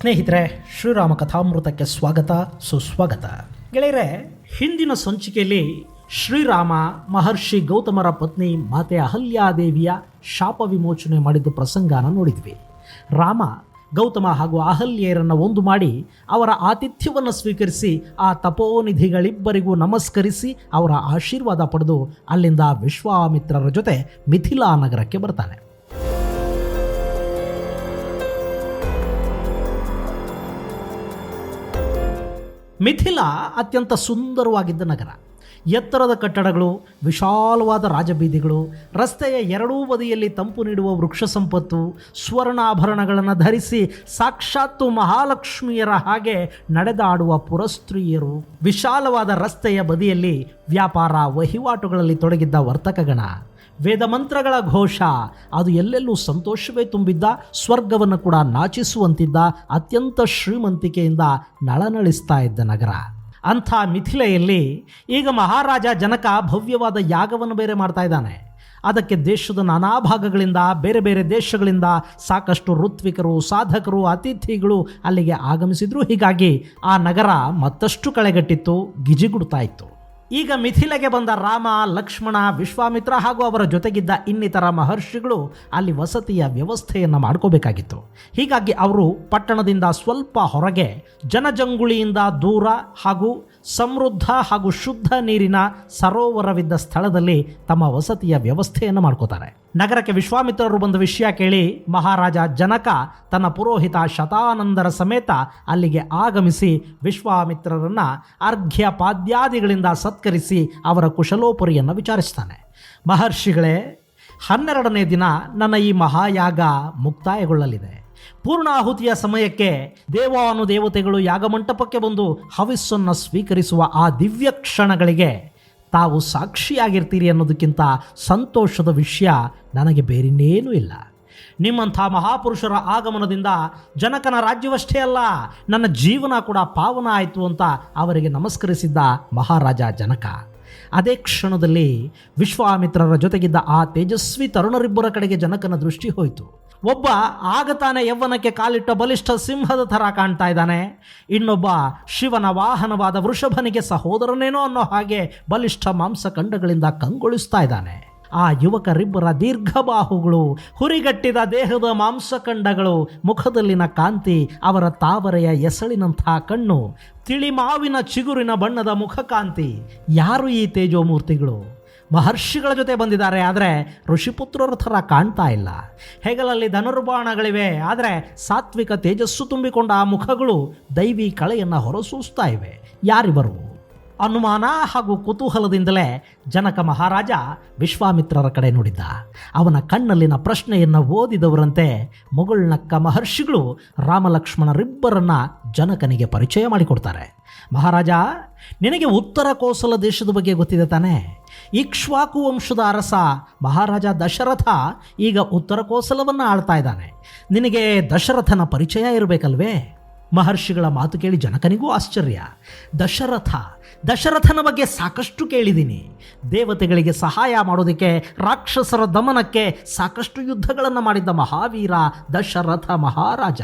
ಸ್ನೇಹಿತರೆ, ಶ್ರೀರಾಮ ಕಥಾಮೃತಕ್ಕೆ ಸ್ವಾಗತ, ಸುಸ್ವಾಗತ. ಗೆಳೆಯರೆ, ಹಿಂದಿನ ಸಂಚಿಕೆಯಲ್ಲಿ ಶ್ರೀರಾಮ ಮಹರ್ಷಿ ಗೌತಮರ ಪತ್ನಿ ಮಾತೆ ಅಹಲ್ಯಾದೇವಿಯ ಶಾಪ ವಿಮೋಚನೆ ಮಾಡಿದ ಪ್ರಸಂಗನ ನೋಡಿದ್ವಿ. ರಾಮ ಗೌತಮ ಹಾಗೂ ಅಹಲ್ಯರನ್ನು ಒಂದು ಮಾಡಿ ಅವರ ಆತಿಥ್ಯವನ್ನು ಸ್ವೀಕರಿಸಿ ಆ ತಪೋನಿಧಿಗಳಿಬ್ಬರಿಗೂ ನಮಸ್ಕರಿಸಿ ಅವರ ಆಶೀರ್ವಾದ ಪಡೆದು ಅಲ್ಲಿಂದ ವಿಶ್ವಾಮಿತ್ರರ ಜೊತೆ ಮಿಥಿಲಾ ನಗರಕ್ಕೆ ಬರ್ತಾನೆ. ಮಿಥಿಲಾ ಅತ್ಯಂತ ಸುಂದರವಾಗಿದ್ದ ನಗರ. ಎತ್ತರದ ಕಟ್ಟಡಗಳು, ವಿಶಾಲವಾದ ರಾಜಬೀದಿಗಳು, ರಸ್ತೆಯ ಎರಡೂ ಬದಿಯಲ್ಲಿ ತಂಪು ನೀಡುವ ವೃಕ್ಷ ಸಂಪತ್ತು, ಸ್ವರ್ಣಾಭರಣಗಳನ್ನು ಧರಿಸಿ ಸಾಕ್ಷಾತ್ತು ಮಹಾಲಕ್ಷ್ಮಿಯರ ಹಾಗೆ ನಡೆದಾಡುವ ಪುರಸ್ತ್ರೀಯರು, ವಿಶಾಲವಾದ ರಸ್ತೆಯ ಬದಿಯಲ್ಲಿ ವ್ಯಾಪಾರ ವಹಿವಾಟುಗಳಲ್ಲಿ ತೊಡಗಿದ್ದ ವರ್ತಕಗಣ. ವೇದ ಮಂತ್ರಗಳ ಘೋಷ. ಅದು ಎಲ್ಲೆಲ್ಲೂ ಸಂತೋಷವೇ ತುಂಬಿದ್ದ, ಸ್ವರ್ಗವನ್ನು ಕೂಡ ನಾಚಿಸುವಂತಿದ್ದ, ಅತ್ಯಂತ ಶ್ರೀಮಂತಿಕೆಯಿಂದ ನಳನಳಿಸ್ತಾ ಇದ್ದ ನಗರ. ಅಂಥ ಮಿಥಿಲೆಯಲ್ಲಿ ಈಗ ಮಹಾರಾಜ ಜನಕ ಭವ್ಯವಾದ ಯಾಗವನ್ನು ಬೇರೆ ಮಾಡ್ತಾ ಇದ್ದಾನೆ. ಅದಕ್ಕೆ ದೇಶದ ನಾನಾ ಭಾಗಗಳಿಂದ, ಬೇರೆ ಬೇರೆ ದೇಶಗಳಿಂದ ಸಾಕಷ್ಟು ಋತ್ವಿಕರು, ಸಾಧಕರು, ಅತಿಥಿಗಳು ಅಲ್ಲಿಗೆ ಆಗಮಿಸಿದ್ರು. ಹೀಗಾಗಿ ಆ ನಗರ ಮತ್ತಷ್ಟು ಕಳೆಗಟ್ಟಿತ್ತು, ಗಿಜಿಗುಡ್ತಾ ಇತ್ತು. ಈಗ ಮಿಥಿಲೆಗೆ ಬಂದ ರಾಮ, ಲಕ್ಷ್ಮಣ, ವಿಶ್ವಾಮಿತ್ರ ಹಾಗೂ ಅವರ ಜೊತೆಗಿದ್ದ ಇನ್ನಿತರ ಮಹರ್ಷಿಗಳು ಅಲ್ಲಿ ವಸತಿಯ ವ್ಯವಸ್ಥೆಯನ್ನು ಮಾಡ್ಕೋಬೇಕಾಗಿತ್ತು. ಹೀಗಾಗಿ ಅವರು ಪಟ್ಟಣದಿಂದ ಸ್ವಲ್ಪ ಹೊರಗೆ ಜನಜಂಗುಳಿಯಿಂದ ದೂರ ಹಾಗೂ ಸಮೃದ್ಧ ಹಾಗೂ ಶುದ್ಧ ನೀರಿನ ಸರೋವರವಿದ್ದ ಸ್ಥಳದಲ್ಲಿ ತಮ್ಮ ವಸತಿಯ ವ್ಯವಸ್ಥೆಯನ್ನು ಮಾಡ್ಕೋತಾರೆ. ನಗರಕ್ಕೆ ವಿಶ್ವಾಮಿತ್ರರು ಬಂದ ವಿಷಯ ಕೇಳಿ ಮಹಾರಾಜ ಜನಕ ತನ್ನ ಪುರೋಹಿತ ಶತಾನಂದರ ಸಮೇತ ಅಲ್ಲಿಗೆ ಆಗಮಿಸಿ ವಿಶ್ವಾಮಿತ್ರರನ್ನು ಅರ್ಘ್ಯ ಪಾದ್ಯಾದಿಗಳಿಂದ ಸತ್ಕರಿಸಿ ಅವರ ಕುಶಲೋಪುರಿಯನ್ನು ವಿಚಾರಿಸ್ತಾನೆ. ಮಹರ್ಷಿಗಳೇ, ಹನ್ನೆರಡನೇ ದಿನ ನನ್ನ ಈ ಮಹಾಯಾಗ ಮುಕ್ತಾಯಗೊಳ್ಳಲಿದೆ. ಪೂರ್ಣಾಹುತಿಯ ಸಮಯಕ್ಕೆ ದೇವಾನುದೇವತೆಗಳು ಯಾಗಮಂಟಪಕ್ಕೆ ಬಂದು ಹವಿಸ್ಸನ್ನು ಸ್ವೀಕರಿಸುವ ಆ ದಿವ್ಯ ಕ್ಷಣಗಳಿಗೆ ತಾವು ಸಾಕ್ಷಿಯಾಗಿರ್ತೀರಿ ಅನ್ನೋದಕ್ಕಿಂತ ಸಂತೋಷದ ವಿಷಯ ನನಗೆ ಬೇರಿನ್ನೇನೂ ಇಲ್ಲ. ನಿಮ್ಮಂಥ ಮಹಾಪುರುಷರ ಆಗಮನದಿಂದ ಜನಕನ ರಾಜ್ಯವಷ್ಟೇ ಅಲ್ಲ, ನನ್ನ ಜೀವನ ಕೂಡ ಪಾವನ ಆಯಿತು ಅಂತ ಅವರಿಗೆ ನಮಸ್ಕರಿಸಿದ್ದ ಮಹಾರಾಜ ಜನಕ. ಅದೇ ಕ್ಷಣದಲ್ಲಿ ವಿಶ್ವಾಮಿತ್ರರ ಜೊತೆಗಿದ್ದ ಆ ತೇಜಸ್ವಿ ತರುಣರಿಬ್ಬರ ಕಡೆಗೆ ಜನಕನ ದೃಷ್ಟಿ ಹೋಯಿತು. ಒಬ್ಬ ಆಗ ತಾನೇ ಯವ್ವನಕ್ಕೆ ಕಾಲಿಟ್ಟ ಬಲಿಷ್ಠ ಸಿಂಹದ ಥರ ಕಾಣ್ತಾ ಇದ್ದಾನೆ. ಇನ್ನೊಬ್ಬ ಶಿವನ ವಾಹನವಾದ ವೃಷಭನಿಗೆ ಸಹೋದರನೇನೋ ಅನ್ನೋ ಹಾಗೆ ಬಲಿಷ್ಠ ಮಾಂಸಖಂಡಗಳಿಂದ ಕಂಗೊಳಿಸ್ತಾ ಇದ್ದಾನೆ. ಆ ಯುವಕರಿಬ್ಬರ ದೀರ್ಘಬಾಹುಗಳು, ಹುರಿಗಟ್ಟಿದ ದೇಹದ ಮಾಂಸಖಂಡಗಳು ಮುಖದಲ್ಲಿನ ಕಾಂತಿ, ಅವರ ತಾವರೆಯ ಎಸಳಿನಂಥ ಕಣ್ಣು ತಿಳಿ ಮಾವಿನ ಚಿಗುರಿನ ಬಣ್ಣದ ಮುಖಕಾಂತಿ. ಯಾರು ಈ ತೇಜೋಮೂರ್ತಿಗಳು? ಮಹರ್ಷಿಗಳ ಜೊತೆ ಬಂದಿದ್ದಾರೆ, ಆದರೆ ಋಷಿಪುತ್ರರ ಥರ ಕಾಣ್ತಾ ಇಲ್ಲ. ಹೆಗಲಲ್ಲಿ ಧನುರ್ಬಾಣಗಳಿವೆ, ಆದರೆ ಸಾತ್ವಿಕ ತೇಜಸ್ಸು ತುಂಬಿಕೊಂಡ ಆ ಮುಖಗಳು ದೈವಿ ಕಳೆಯನ್ನು ಹೊರಸೂಸ್ತಾ ಇವೆ. ಯಾರಿವರು? ಅನುಮಾನ ಹಾಗೂ ಕುತೂಹಲದಿಂದಲೇ ಜನಕ ಮಹಾರಾಜ ವಿಶ್ವಾಮಿತ್ರರ ಕಡೆ ನೋಡಿದ್ದ. ಅವನ ಕಣ್ಣಲ್ಲಿನ ಪ್ರಶ್ನೆಯನ್ನು ಓದಿದವರಂತೆ ಮುಗುಳ್ನಕ್ಕ ಮಹರ್ಷಿಗಳು ರಾಮಲಕ್ಷ್ಮಣರಿಬ್ಬರನ್ನು ಜನಕನಿಗೆ ಪರಿಚಯ ಮಾಡಿಕೊಡ್ತಾರೆ. ಮಹಾರಾಜ, ನಿನಗೆ ಉತ್ತರ ಕೋಸಲ ದೇಶದ ಬಗ್ಗೆ ಗೊತ್ತಿದೆ ತಾನೆ? ಇಕ್ಷ್ವಾಕು ವಂಶದ ಅರಸ ಮಹಾರಾಜ ದಶರಥ ಈಗ ಉತ್ತರ ಕೋಸಲವನ್ನು ಆಳ್ತಾ ಇದ್ದಾನೆ. ನಿನಗೆ ದಶರಥನ ಪರಿಚಯ ಇರಬೇಕಲ್ವೇ? ಮಹರ್ಷಿಗಳ ಮಾತು ಕೇಳಿ ಜನಕನಿಗೂ ಆಶ್ಚರ್ಯ. ದಶರಥ, ದಶರಥನ ಬಗ್ಗೆ ಸಾಕಷ್ಟು ಕೇಳಿದ್ದೀನಿ. ದೇವತೆಗಳಿಗೆ ಸಹಾಯ ಮಾಡೋದಕ್ಕೆ, ರಾಕ್ಷಸರ ದಮನಕ್ಕೆ ಸಾಕಷ್ಟು ಯುದ್ಧಗಳನ್ನು ಮಾಡಿದ್ದ ಮಹಾವೀರ, ದಶರಥ ಮಹಾರಾಜ.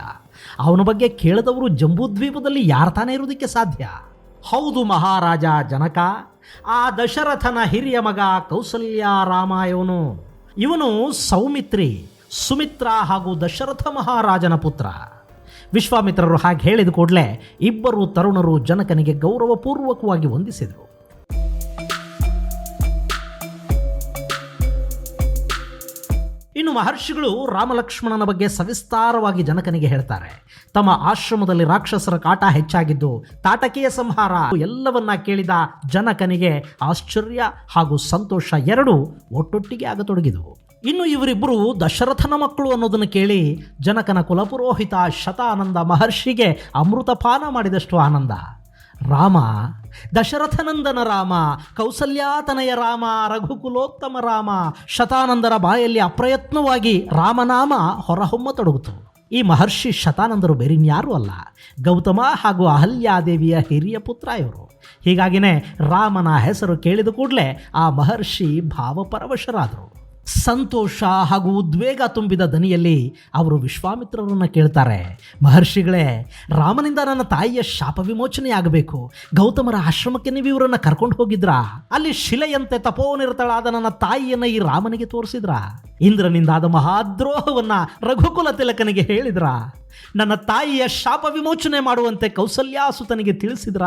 ಅವನ ಬಗ್ಗೆ ಕೇಳದವರು ಜಂಬೂದ್ವೀಪದಲ್ಲಿ ಯಾರು ತಾನೇ ಇರೋದಕ್ಕೆ ಸಾಧ್ಯ? ಹೌದು ಮಹಾರಾಜ ಜನಕ, ಆ ದಶರಥನ ಹಿರಿಯ ಮಗ ಕೌಸಲ್ಯ ರಾಮ ಇವನು ಇವನು ಸೌಮಿತ್ರಿ, ಸುಮಿತ್ರ ಹಾಗೂ ದಶರಥ ಮಹಾರಾಜನ ಪುತ್ರ. ವಿಶ್ವಾಮಿತ್ರರು ಹಾಗೆ ಹೇಳಿದ ಕೂಡಲೇ ಇಬ್ಬರು ತರುಣರು ಜನಕನಿಗೆ ಗೌರವಪೂರ್ವಕವಾಗಿ ವಂದಿಸಿದರು. ಇನ್ನು ಮಹರ್ಷಿಗಳು ರಾಮಲಕ್ಷ್ಮಣನ ಬಗ್ಗೆ ಸವಿಸ್ತಾರವಾಗಿ ಜನಕನಿಗೆ ಹೇಳ್ತಾರೆ. ತಮ್ಮ ಆಶ್ರಮದಲ್ಲಿ ರಾಕ್ಷಸರ ಕಾಟ ಹೆಚ್ಚಾಗಿದ್ದು ತಾಟಕೀಯ ಸಂಹಾರ ಎಲ್ಲವನ್ನ ಕೇಳಿದ ಜನಕನಿಗೆ ಆಶ್ಚರ್ಯ ಹಾಗೂ ಸಂತೋಷ ಎರಡೂ ಒಟ್ಟೊಟ್ಟಿಗೆ ಆಗತೊಡಗಿದವು. ಇನ್ನು ಇವರಿಬ್ಬರು ದಶರಥನ ಮಕ್ಕಳು ಅನ್ನೋದನ್ನು ಕೇಳಿ ಜನಕನ ಕುಲಪುರೋಹಿತ ಶತಾನಂದ ಮಹರ್ಷಿಗೆ ಅಮೃತಪಾನ ಮಾಡಿದಷ್ಟು ಆನಂದ. ರಾಮ, ದಶರಥನಂದನ ರಾಮ, ಕೌಸಲ್ಯಾತನಯ ರಾಮ, ರಘುಕುಲೋತ್ತಮ ರಾಮ, ಶತಾನಂದರ ಬಾಯಲ್ಲಿ ಅಪ್ರಯತ್ನವಾಗಿ ರಾಮನಾಮ ಹೊರಹೊಮ್ಮತೊಡಗಿತು ಈ ಮಹರ್ಷಿ ಶತಾನಂದರು ಬೇರಿನ್ಯಾರೂ ಅಲ್ಲ, ಗೌತಮ ಹಾಗೂ ಅಹಲ್ಯಾದೇವಿಯ ಹಿರಿಯ ಪುತ್ರ ಇವರು. ಹೀಗಾಗಿನೇ ರಾಮನ ಹೆಸರು ಕೇಳಿದ ಕೂಡಲೇ ಆ ಮಹರ್ಷಿ ಭಾವಪರವಶರಾದರು. ಸಂತೋಷ ಹಾಗೂ ಉದ್ವೇಗ ತುಂಬಿದ ದನಿಯಲ್ಲಿ ಅವರು ವಿಶ್ವಾಮಿತ್ರರನ್ನು ಕೇಳ್ತಾರೆ. ಮಹರ್ಷಿಗಳೇ, ರಾಮನಿಂದ ನನ್ನ ತಾಯಿಯ ಶಾಪ ವಿಮೋಚನೆಯಾಗಬೇಕು. ಗೌತಮರ ಆಶ್ರಮಕ್ಕೆ ನೀವು ಇವರನ್ನು ಕರ್ಕೊಂಡು ಹೋಗಿದ್ರಾ? ಅಲ್ಲಿ ಶಿಲೆಯಂತೆ ತಪೋನಿರತಳಾದ ನನ್ನ ತಾಯಿಯನ್ನು ಈ ರಾಮನಿಗೆ ತೋರಿಸಿದ್ರ? ಇಂದ್ರನಿಂದಾದ ಮಹಾದ್ರೋಹವನ್ನ ರಘುಕುಲ ತಿಲಕನಿಗೆ ಹೇಳಿದ್ರ? ನನ್ನ ತಾಯಿಯ ಶಾಪ ವಿಮೋಚನೆ ಮಾಡುವಂತೆ ಕೌಸಲ್ಯಾಸುತನಿಗೆ ತಿಳಿಸಿದ್ರ?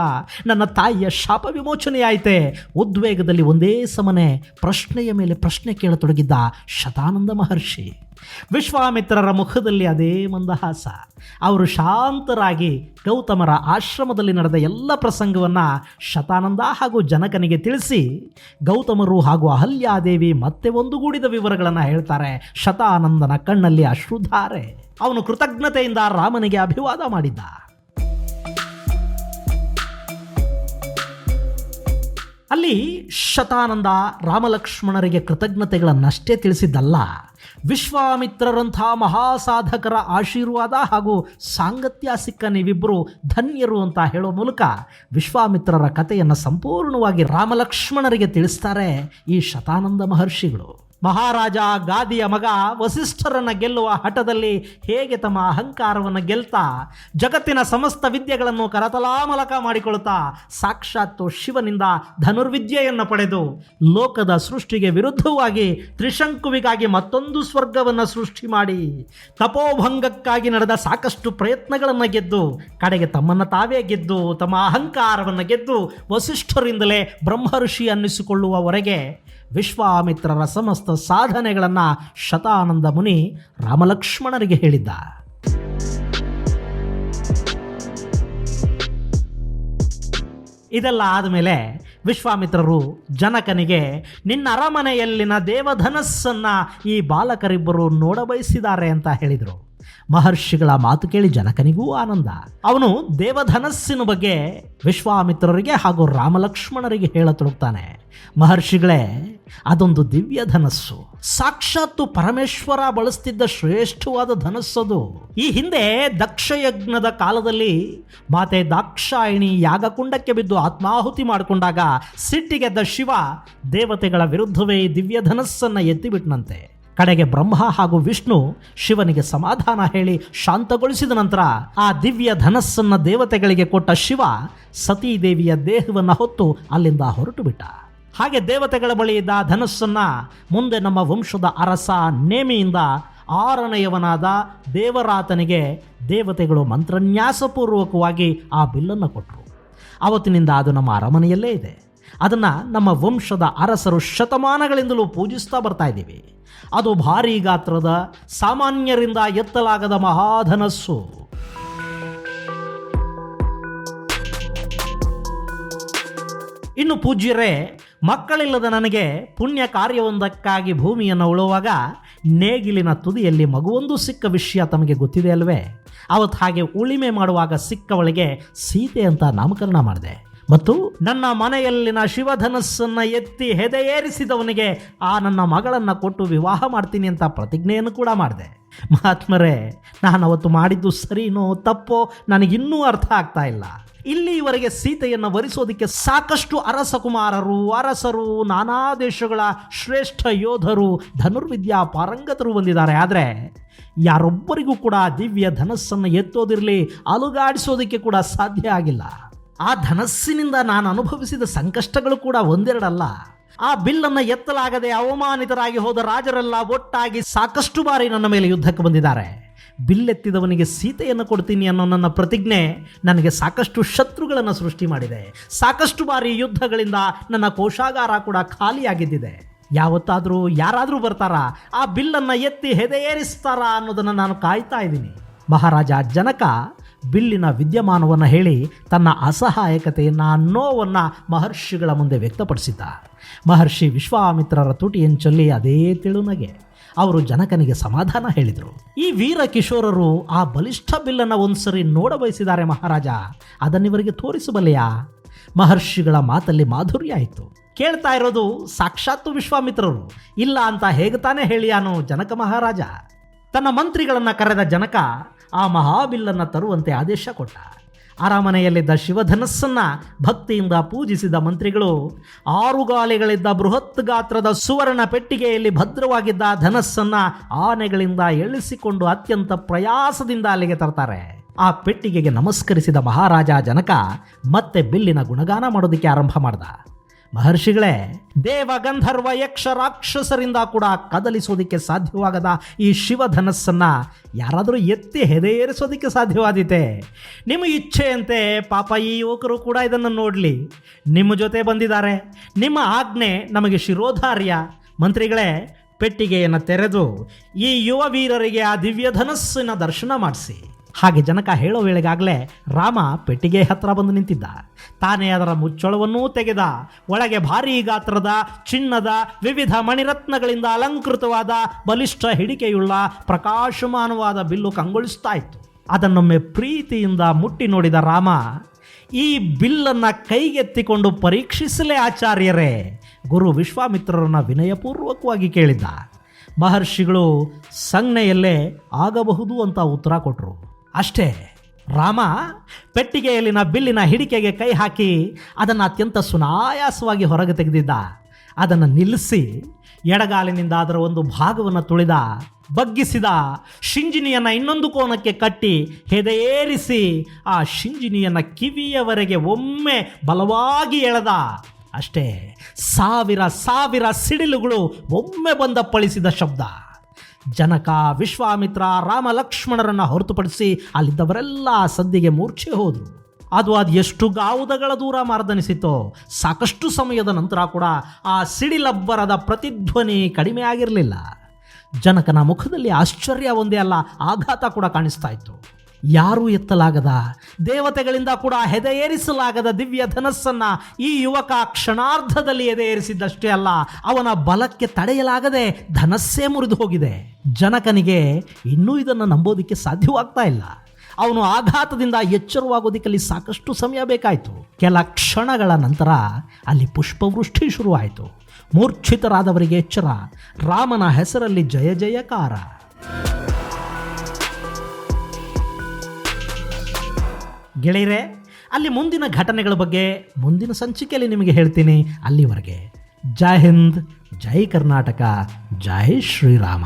ನನ್ನ ತಾಯಿಯ ಶಾಪ ವಿಮೋಚನೆಯಾಯಿತೆ ಉದ್ವೇಗದಲ್ಲಿ ಒಂದೇ ಸಮನೆ ಪ್ರಶ್ನೆಯ ಮೇಲೆ ಪ್ರಶ್ನೆ ಕೇಳತೊಡಗಿದ್ದ ಶತಾನಂದ ಮಹರ್ಷಿ. ವಿಶ್ವಾಮಿತ್ರರ ಮುಖದಲ್ಲಿ ಅದೇ ಮಂದಹಾಸ. ಅವರು ಶಾಂತರಾಗಿ ಗೌತಮರ ಆಶ್ರಮದಲ್ಲಿ ನಡೆದ ಎಲ್ಲ ಪ್ರಸಂಗವನ್ನು ಶತಾನಂದ ಹಾಗೂ ಜನಕನಿಗೆ ತಿಳಿಸಿ, ಗೌತಮರು ಹಾಗೂ ಅಹಲ್ಯಾದೇವಿ ಮತ್ತೆ ಒಂದುಗೂಡಿದ ವಿವರಗಳನ್ನು ಹೇಳ್ತಾರೆ. ಶತಾನಂದನ ಕಣ್ಣಲ್ಲಿ ಅಶ್ರುಧಾರೆ. ಅವನು ಕೃತಜ್ಞತೆಯಿಂದ ರಾಮನಿಗೆ ಅಭಿವಾದ ಮಾಡಿದ್ದ. ಅಲ್ಲಿ ಶತಾನಂದ ರಾಮಲಕ್ಷ್ಮಣರಿಗೆ ಕೃತಜ್ಞತೆಗಳನ್ನಷ್ಟೇ ತಿಳಿಸಿದ್ದಲ್ಲ. ವಿಶ್ವಾಮಿತ್ರರಂಥ ಮಹಾಸಾಧಕರ ಆಶೀರ್ವಾದ ಹಾಗೂ ಸಾಂಗತ್ಯ ಸಿಕ್ಕ ನೀವಿಬ್ಬರು ಧನ್ಯರು ಅಂತ ಹೇಳೋ ಮೂಲಕ ವಿಶ್ವಾಮಿತ್ರರ ಕಥೆಯನ್ನು ಸಂಪೂರ್ಣವಾಗಿ ರಾಮಲಕ್ಷ್ಮಣರಿಗೆ ತಿಳಿಸ್ತಾರೆ ಈ ಶತಾನಂದ ಮಹರ್ಷಿಗಳು. ಮಹಾರಾಜ ಗಾದಿಯ ಮಗ ವಸಿಷ್ಠರನ್ನು ಗೆಲ್ಲುವ ಹಠದಲ್ಲಿ ಹೇಗೆ ತಮ್ಮ ಅಹಂಕಾರವನ್ನು ಗೆಲ್ತಾ? ಜಗತ್ತಿನ ಸಮಸ್ತ ವಿದ್ಯೆಗಳನ್ನು ಕರತಲಾಮಲಕ ಮಾಡಿಕೊಳ್ಳುತ್ತಾ ಸಾಕ್ಷಾತ್ತು ಶಿವನಿಂದ ಧನುರ್ವಿದ್ಯೆಯನ್ನು ಪಡೆದು ಲೋಕದ ಸೃಷ್ಟಿಗೆ ವಿರುದ್ಧವಾಗಿ ತ್ರಿಶಂಕುವಿಗಾಗಿ ಮತ್ತೊಂದು ಸ್ವರ್ಗವನ್ನು ಸೃಷ್ಟಿ ಮಾಡಿ ತಪೋಭಂಗಕ್ಕಾಗಿ ನಡೆದ ಸಾಕಷ್ಟು ಪ್ರಯತ್ನಗಳನ್ನು ಗೆದ್ದು, ಕಡೆಗೆ ತಮ್ಮನ್ನು ತಾವೇ ಗೆದ್ದು, ತಮ್ಮ ಅಹಂಕಾರವನ್ನು ಗೆದ್ದು ವಸಿಷ್ಠರಿಂದಲೇ ಬ್ರಹ್ಮಋಷಿ ಅನ್ನಿಸಿಕೊಳ್ಳುವವರೆಗೆ ವಿಶ್ವಾಮಿತ್ರರ ಸಮಸ್ತ ಸಾಧನೆಗಳನ್ನು ಶತಾನಂದ ಮುನಿ ರಾಮಲಕ್ಷ್ಮಣರಿಗೆ ಹೇಳಿದ್ದ. ಇದೆಲ್ಲ ಆದಮೇಲೆ ವಿಶ್ವಾಮಿತ್ರರು ಜನಕನಿಗೆ, ನಿನ್ನ ಅರಮನೆಯಲ್ಲಿನ ದೇವಧನಸ್ಸನ್ನು ಈ ಬಾಲಕರಿಬ್ಬರು ನೋಡಬಯಸಿದ್ದಾರೆ ಅಂತ ಹೇಳಿದರು. ಮಹರ್ಷಿಗಳ ಮಾತು ಕೇಳಿ ಜನಕನಿಗೂ ಆನಂದ. ಅವನು ದೇವಧನಸ್ಸಿನ ಬಗ್ಗೆ ವಿಶ್ವಾಮಿತ್ರರಿಗೆ ಹಾಗೂ ರಾಮಲಕ್ಷ್ಮಣರಿಗೆ ಹೇಳತೊಡಗ್ತಾನೆ. ಮಹರ್ಷಿಗಳೇ, ಅದೊಂದು ದಿವ್ಯ ಧನಸ್ಸು. ಸಾಕ್ಷಾತ್ತು ಪರಮೇಶ್ವರ ಬಳಸ್ತಿದ್ದ ಶ್ರೇಷ್ಠವಾದ ಧನಸ್ಸದು. ಈ ಹಿಂದೆ ದಕ್ಷಯಜ್ಞದ ಕಾಲದಲ್ಲಿ ಮಾತೆ ದಾಕ್ಷಾಯಿಣಿ ಯಾಗಕುಂಡಕ್ಕೆ ಬಿದ್ದು ಆತ್ಮಾಹುತಿ ಮಾಡಿಕೊಂಡಾಗ ಸಿಟ್ಟಿಗೆದ್ದ ಶಿವ ದೇವತೆಗಳ ವಿರುದ್ಧವೇ ಈ ದಿವ್ಯ ಧನಸ್ಸನ್ನು ಎತ್ತಿಬಿಟ್ನಂತೆ. ಕಡೆಗೆ ಬ್ರಹ್ಮ ಹಾಗೂ ವಿಷ್ಣು ಶಿವನಿಗೆ ಸಮಾಧಾನ ಹೇಳಿ ಶಾಂತಗೊಳಿಸಿದ ನಂತರ ಆ ದಿವ್ಯ ಧನಸ್ಸನ್ನ ದೇವತೆಗಳಿಗೆ ಕೊಟ್ಟ ಶಿವ ಸತೀದೇವಿಯ ದೇಹವನ್ನು ಹೊತ್ತು ಅಲ್ಲಿಂದ ಹೊರಟು ಬಿಟ್ಟ. ಹಾಗೆ ದೇವತೆಗಳ ಬಳಿ ಇದ್ದ ಧನಸ್ಸನ್ನು ಮುಂದೆ ನಮ್ಮ ವಂಶದ ಅರಸ ನೇಮಿಯಿಂದ ಆರನೆಯವನಾದ ದೇವರಾತನಿಗೆ ದೇವತೆಗಳು ಮಂತ್ರನ್ಯಾಸಪೂರ್ವಕವಾಗಿ ಆ ಬಿಲ್ಲನ್ನು ಕೊಟ್ಟರು ಆವತ್ತಿನಿಂದ ಅದು ನಮ್ಮ ಅರಮನೆಯಲ್ಲೇ ಇದೆ. ಅದನ್ನು ನಮ್ಮ ವಂಶದ ಅರಸರು ಶತಮಾನಗಳಿಂದಲೂ ಪೂಜಿಸ್ತಾ ಬರ್ತಾ ಇದ್ದೀವಿ. ಅದು ಭಾರೀ ಗಾತ್ರದ ಸಾಮಾನ್ಯರಿಂದ ಎತ್ತಲಾಗದ ಮಹಾಧನಸ್ಸು. ಇನ್ನು ಪೂಜ್ಯರೇ, ಮಕ್ಕಳಿಲ್ಲದ ನನಗೆ ಪುಣ್ಯ ಕಾರ್ಯವೊಂದಕ್ಕಾಗಿ ಭೂಮಿಯನ್ನು ಉಳುವಾಗ ನೇಗಿಲಿನ ತುದಿಯಲ್ಲಿ ಮಗುವೊಂದು ಸಿಕ್ಕ ವಿಷಯ ತಮಗೆ ಗೊತ್ತಿದೆ ಅಲ್ವೇ? ಅವತ್ತು ಹಾಗೆ ಉಳಿಮೆ ಮಾಡುವಾಗ ಸಿಕ್ಕವಳಿಗೆ ಸೀತೆ ಅಂತ ನಾಮಕರಣ ಮಾಡಿದೆ. ಮತ್ತು ನನ್ನ ಮನೆಯಲ್ಲಿನ ಶಿವಧನಸ್ಸನ್ನು ಎತ್ತಿ ಹೆದೆಯೇರಿಸಿದವನಿಗೆ ಆ ನನ್ನ ಮಗಳನ್ನು ಕೊಟ್ಟು ವಿವಾಹ ಮಾಡ್ತೀನಿ ಅಂತ ಪ್ರತಿಜ್ಞೆಯನ್ನು ಕೂಡ ಮಾಡಿದೆ. ಮಹಾತ್ಮರೇ, ನಾನು ಅವತ್ತು ಮಾಡಿದ್ದು ಸರಿನೋ ತಪ್ಪೋ ನನಗಿನ್ನೂ ಅರ್ಥ ಆಗ್ತಾ ಇಲ್ಲ. ಇಲ್ಲಿವರೆಗೆ ಸೀತೆಯನ್ನು ವರಿಸೋದಕ್ಕೆ ಸಾಕಷ್ಟು ಅರಸಕುಮಾರರು, ಅರಸರು, ನಾನಾ ದೇಶಗಳ ಶ್ರೇಷ್ಠ ಯೋಧರು, ಧನುರ್ವಿದ್ಯಾ ಪಾರಂಗತರು ಬಂದಿದ್ದಾರೆ. ಆದರೆ ಯಾರೊಬ್ಬರಿಗೂ ಕೂಡ ದಿವ್ಯ ಧನಸ್ಸನ್ನು ಎತ್ತೋದಿರಲಿ, ಅಲುಗಾಡಿಸೋದಕ್ಕೆ ಕೂಡ ಸಾಧ್ಯ ಆಗಿಲ್ಲ. ಆ ಧನಸ್ಸಿನಿಂದ ನಾನು ಅನುಭವಿಸಿದ ಸಂಕಷ್ಟಗಳು ಕೂಡ ಒಂದೆರಡಲ್ಲ. ಆ ಬಿಲ್ಲನ್ನು ಎತ್ತಲಾಗದೆ ಅವಮಾನಿತರಾಗಿ ಹೋದ ರಾಜರೆಲ್ಲ ಒಟ್ಟಾಗಿ ಸಾಕಷ್ಟು ಬಾರಿ ನನ್ನ ಮೇಲೆ ಯುದ್ಧಕ್ಕೆ ಬಂದಿದ್ದಾರೆ. ಬಿಲ್ಲೆತ್ತಿದವನಿಗೆ ಸೀತೆಯನ್ನು ಕೊಡ್ತೀನಿ ಅನ್ನೋ ನನ್ನ ಪ್ರತಿಜ್ಞೆ ನನಗೆ ಸಾಕಷ್ಟು ಶತ್ರುಗಳನ್ನು ಸೃಷ್ಟಿ ಮಾಡಿದೆ. ಸಾಕಷ್ಟು ಬಾರಿ ಯುದ್ಧಗಳಿಂದ ನನ್ನ ಕೋಶಾಗಾರ ಕೂಡ ಖಾಲಿಯಾಗಿದ್ದಿದೆ. ಯಾವತ್ತಾದರೂ ಯಾರಾದರೂ ಬರ್ತಾರಾ? ಆ ಬಿಲ್ಲನ್ನು ಎತ್ತಿ ಹೆದೆಯೇರಿಸ್ತಾರಾ ಅನ್ನೋದನ್ನು ನಾನು ಕಾಯ್ತಾ ಇದ್ದೀನಿ. ಮಹಾರಾಜ ಜನಕ ಬಿಲ್ಲಿನ ವಿದ್ಯಮಾನವನ್ನು ಹೇಳಿ ತನ್ನ ಅಸಹಾಯಕತೆಯನ್ನು, ನೋವನ್ನು ಮಹರ್ಷಿಗಳ ಮುಂದೆ ವ್ಯಕ್ತಪಡಿಸಿದ್ದ. ಮಹರ್ಷಿ ವಿಶ್ವಾಮಿತ್ರರ ತುಟಿಯಂಚಲ್ಲಿ ಅದೇ ತಿಳುನಗೆ ಅವರು ಜನಕನಿಗೆ ಸಮಾಧಾನ ಹೇಳಿದರು. ಈ ವೀರ ಕಿಶೋರರು ಆ ಬಲಿಷ್ಠ ಬಿಲ್ಲನ್ನು ಒಂದ್ಸರಿ ನೋಡಬಯಸಿದ್ದಾರೆ ಮಹಾರಾಜ. ಅದನ್ನಿವರಿಗೆ ತೋರಿಸಬಲ್ಲೆಯಾ ಮಹರ್ಷಿಗಳ ಮಾತಲ್ಲಿ ಮಾಧುರ್ಯ ಆಯಿತು ಕೇಳ್ತಾ ಇರೋದು ಸಾಕ್ಷಾತ್ತು ವಿಶ್ವಾಮಿತ್ರರು. ಇಲ್ಲ ಅಂತ ಹೇಗೆ ತಾನೇ ಹೇಳಿಯಾನು ಜನಕ ಮಹಾರಾಜ. ತನ್ನ ಮಂತ್ರಿಗಳನ್ನು ಕರೆದ ಜನಕ ಆ ಮಹಾಬಿಲ್ಲನ್ನು ತರುವಂತೆ ಆದೇಶ ಕೊಟ್ಟ. ಅರಮನೆಯಲ್ಲಿದ್ದ ಶಿವಧನಸ್ಸನ್ನು ಭಕ್ತಿಯಿಂದ ಪೂಜಿಸಿದ ಮಂತ್ರಿಗಳು ಆರುಗಾಲಿಗಳಿದ್ದ ಬೃಹತ್ ಗಾತ್ರದ ಸುವರ್ಣ ಪೆಟ್ಟಿಗೆಯಲ್ಲಿ ಭದ್ರವಾಗಿದ್ದ ಧನಸ್ಸನ್ನು ಆನೆಗಳಿಂದ ಎಳಿಸಿಕೊಂಡು ಅತ್ಯಂತ ಪ್ರಯಾಸದಿಂದ ಅಲ್ಲಿಗೆ ತರ್ತಾರೆ. ಆ ಪೆಟ್ಟಿಗೆಗೆ ನಮಸ್ಕರಿಸಿದ ಮಹಾರಾಜ ಜನಕ ಮತ್ತೆ ಬಿಲ್ಲಿನ ಗುಣಗಾನ ಮಾಡೋದಕ್ಕೆ ಆರಂಭ ಮಾಡ್ದ. ಮಹರ್ಷಿಗಳೇ ದೇವ ಗಂಧರ್ವ ಯಕ್ಷ ರಾಕ್ಷಸರಿಂದ ಕೂಡ ಕದಲಿಸೋದಕ್ಕೆ ಸಾಧ್ಯವಾಗದ ಈ ಶಿವಧನಸ್ಸನ್ನ ಯಾರಾದರೂ ಎತ್ತಿ ಹೆದೆಯೇರಿಸೋದಕ್ಕೆ ಸಾಧ್ಯವಾದೀತೆ. ನಿಮ್ಮ ಇಚ್ಛೆಯಂತೆ ಪಾಪ ಈ ಯುವಕರು ಕೂಡ ಇದನ್ನು ನೋಡಲಿ. ನಿಮ್ಮ ಜೊತೆ ಬಂದಿದ್ದಾರೆ. ನಿಮ್ಮ ಆಜ್ಞೆ ನಮಗೆ ಶಿರೋಧಾರ್ಯ. ಮಂತ್ರಿಗಳೇ, ಪೆಟ್ಟಿಗೆಯನ್ನು ತೆರೆದು ಈ ಯುವ ವೀರರಿಗೆ ಆ ದಿವ್ಯ ಧನಸ್ಸಿನ ದರ್ಶನ ಮಾಡಿಸಿ. ಹಾಗೆ ಜನಕ ಹೇಳೋ ವೇಳೆಗಾಗಲೇ ರಾಮ ಪೆಟ್ಟಿಗೆ ಹತ್ರ ಬಂದು ನಿಂತಿದ್ದ. ತಾನೇ ಅದರ ಮುಚ್ಚಳವನ್ನೂ ತೆಗೆದ. ಒಳಗೆ ಭಾರೀ ಗಾತ್ರದ, ಚಿನ್ನದ, ವಿವಿಧ ಮಣಿರತ್ನಗಳಿಂದ ಅಲಂಕೃತವಾದ ಬಲಿಷ್ಠ ಹಿಡಿಕೆಯುಳ್ಳ ಪ್ರಕಾಶಮಾನವಾದ ಬಿಲ್ಲು ಕಂಗೊಳಿಸ್ತಾ ಇತ್ತು. ಅದನ್ನೊಮ್ಮೆ ಪ್ರೀತಿಯಿಂದ ಮುಟ್ಟಿ ನೋಡಿದ ರಾಮ, ಈ ಬಿಲ್ಲನ್ನು ಕೈಗೆತ್ತಿಕೊಂಡು ಪರೀಕ್ಷಿಸಲೇ ಆಚಾರ್ಯರೇ, ಗುರು ವಿಶ್ವಾಮಿತ್ರರನ್ನ ವಿನಯಪೂರ್ವಕವಾಗಿ ಕೇಳಿದ್ದ. ಮಹರ್ಷಿಗಳು, ಸಂಜ್ಞೆಯಲ್ಲೇ ಆಗಬಹುದು ಅಂತ ಉತ್ತರ ಕೊಟ್ಟರು ಅಷ್ಟೇ. ರಾಮ ಪೆಟ್ಟಿಗೆಯಲ್ಲಿನ ಬಿಲ್ಲಿನ ಹಿಡಿಕೆಗೆ ಕೈ ಹಾಕಿ ಅದನ್ನು ಅತ್ಯಂತ ಸುನಾಯಾಸವಾಗಿ ಹೊರಗೆ ತೆಗೆದಿದ್ದ. ಅದನ್ನು ನಿಲ್ಲಿಸಿ ಎಡಗಾಲಿನಿಂದ ಅದರ ಒಂದು ಭಾಗವನ್ನು ತುಳಿದ. ಬಗ್ಗಿಸಿದ. ಶಿಂಜಿನಿಯನ್ನು ಇನ್ನೊಂದು ಕೋನಕ್ಕೆ ಕಟ್ಟಿ ಹೆದೆಯೇರಿಸಿ ಆ ಶಿಂಜಿನಿಯನ್ನು ಕಿವಿಯವರೆಗೆ ಒಮ್ಮೆ ಬಲವಾಗಿ ಎಳೆದ. ಅಷ್ಟೇ. ಸಾವಿರ ಸಾವಿರ ಸಿಡಿಲುಗಳು ಒಮ್ಮೆ ಬಂದಪ್ಪಳಿಸಿದ ಶಬ್ದ. ಜನಕ ವಿಶ್ವಾಮಿತ್ರ ರಾಮ ಲಕ್ಷ್ಮಣರನ್ನು ಹೊರತುಪಡಿಸಿ ಅಲ್ಲಿದ್ದವರೆಲ್ಲ ಸದ್ದಿಗೆ ಮೂರ್ಛೆ ಹೋದರು. ಅದು ಅದು ಎಷ್ಟು ಗಾವುದಗಳ ದೂರ ಮಾರ್ದನಿಸಿತೋ, ಸಾಕಷ್ಟು ಸಮಯದ ನಂತರ ಕೂಡ ಆ ಸಿಡಿಲಬ್ಬರದ ಪ್ರತಿಧ್ವನಿ ಕಡಿಮೆ ಆಗಿರಲಿಲ್ಲ. ಜನಕನ ಮುಖದಲ್ಲಿ ಆಶ್ಚರ್ಯ ಒಂದೇ ಅಲ್ಲ, ಆಘಾತ ಕೂಡ ಕಾಣಿಸ್ತಾ ಇತ್ತು. ಯಾರೂ ಎತ್ತಲಾಗದ? ದೇವತೆಗಳಿಂದ ಕೂಡ ಹೆದೆಯೇರಿಸಲಾಗದ ದಿವ್ಯ ಧನಸ್ಸನ್ನು ಈ ಯುವಕ ಕ್ಷಣಾರ್ಧದಲ್ಲಿ ಎದೆಯೇರಿಸಿದ್ದಷ್ಟೇ ಅಲ್ಲ, ಅವನ ಬಲಕ್ಕೆ ತಡೆಯಲಾಗದೆ ಧನಸ್ಸೇ ಮುರಿದು ಹೋಗಿದೆ. ಜನಕನಿಗೆ ಇನ್ನೂ ಇದನ್ನು ನಂಬೋದಕ್ಕೆ ಸಾಧ್ಯವಾಗ್ತಾ ಇಲ್ಲ. ಅವನು ಆಘಾತದಿಂದ ಎಚ್ಚರವಾಗೋದಿಕ್ಕಲ್ಲಿ ಸಾಕಷ್ಟು ಸಮಯ ಬೇಕಾಯಿತು. ಕೆಲ ಕ್ಷಣಗಳ ನಂತರ ಅಲ್ಲಿ ಪುಷ್ಪವೃಷ್ಟಿ ಶುರುವಾಯಿತು. ಮೂರ್ಛಿತರಾದವರಿಗೆ ಎಚ್ಚರ, ರಾಮನ ಹೆಸರಲ್ಲಿ ಜಯ ಜಯಕಾರ. ಗೆಳೆಯರೆ, ಅಲ್ಲಿ ಮುಂದಿನ ಘಟನೆಗಳ ಬಗ್ಗೆ ಮುಂದಿನ ಸಂಚಿಕೆಯಲ್ಲಿ ನಿಮಗೆ ಹೇಳ್ತೀನಿ. ಅಲ್ಲಿವರೆಗೆ ಜೈ ಹಿಂದ್, ಜೈ ಕರ್ನಾಟಕ, ಜೈ ಶ್ರೀರಾಮ.